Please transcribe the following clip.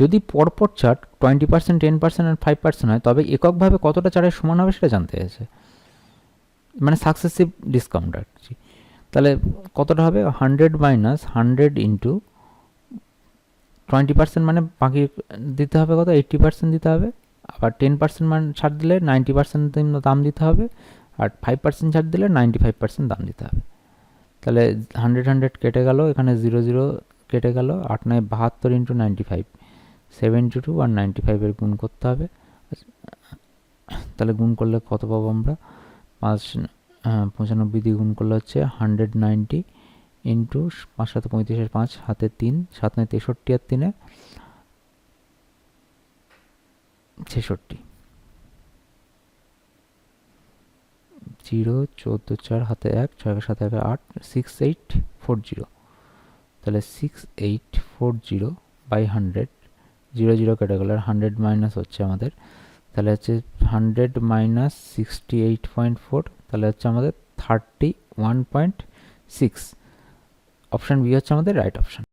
যদি পরপর chart twenty percent ten percent আর five percent হয়, তবে এককভাবে কতটা চার্টের সমান হবে সেটা জানতে চাইছে মানে সাকসেসিভ ডিসকাউন্ট আর কি। তাহলে কতটা হবে? Hundred minus hundred into twenty percent মানে বাকি দিতে হবে কত? এইট্টি পার্সেন্ট দিতে হবে। আবার টেন পার্সেন্ট মান ছাড় দিলে নাইনটি পার্সেন্ট দাম দিতে হবে। আর ফাইভ পার্সেন্ট ছাড় দিলে নাইনটি ফাইভ পার্সেন্ট দাম দিতে হবে। তাহলে হান্ড্রেড হান্ড্রেড কেটে গেল, এখানে জিরো জিরো কেটে গেল, আট নয় বাহাত্তর into ninety five seventy two আর নাইনটি ফাইভের গুণ করতে হবে। তাহলে গুণ করলে কত পাবো আমরা? পাঁচ পঁচানব্বই দিয়ে গুণ করলে হচ্ছে হান্ড্রেড নাইনটি ইন্টু পাঁচ সাথে পঁয়ত্রিশের পাঁচ হাতে তিন, সাত নয় তেষট্টি আর তিনে ছেষট্টি। জিরো, চোদ্দ, চার হাতে এক, ছয় সাথে এক আট সিক্স এইট ফোর জিরো তাহলে six eight four zero by hundred zero zero কেটে হান্ড্রেড মাইনাস হচ্ছে আমাদের। তাহলে হচ্ছে hundred minus sixty eight point four তাহলে হচ্ছে আমাদের thirty one point six option B হচ্ছে আমাদের রাইট অপশান